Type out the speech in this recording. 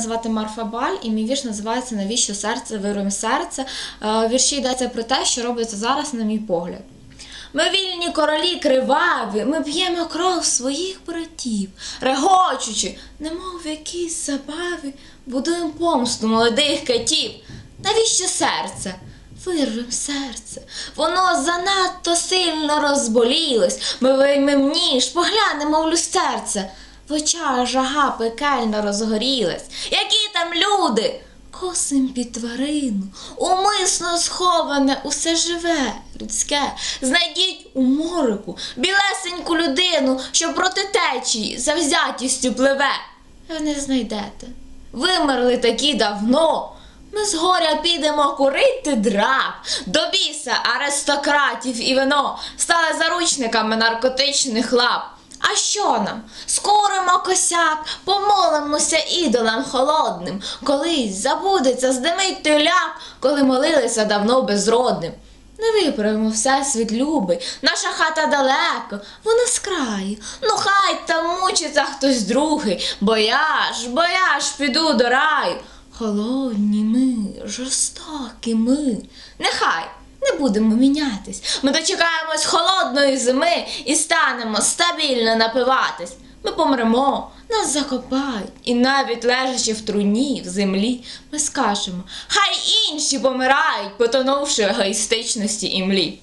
Звати Марфа Баль, і мій вірш називається Навіщо серце, вируєм серце. Е, В вірші йдеться про те, що робиться зараз, на мій погляд. Ми вільні королі криваві, ми п'ємо кров своїх братів, регочучи, немов в якійсь забаві, будуємо помсту молодих катів. Навіщо серце? Вирвем серце, воно занадто сильно розболілось. Ми виймем ніж, поглянемо в люстерце. В очах жага пекельно розгорілась. Які там люди? Косим під тварину, умисно сховане усе живе, людське. Знайдіть у морику білесеньку людину, що проти течії завзятістю пливе. Ви не знайдете. Вимерли такі давно. Ми з горя підемо курити драк, до біса аристократів і вино стали заручниками наркотичних лап. А що нам? Скуримо косяк, помолимося ідолам холодним. Колись забудеться, здимить тюляк, коли молилися давно безродним. Не виправимо всесвіт любий, наша хата далеко, вона з краю. Ну хай там мучиться хтось другий, бо я ж, бо я ж піду до раю. Холодні ми, жорстокі ми. Нехай не будемо мінятись. Ми дочекаємось холодної зими і станемо стабільно напиватись. Ми помремо, нас закопають, і навіть лежачи в труні в землі, ми скажемо, хай інші помирають, потонувши егоїстичності і млі.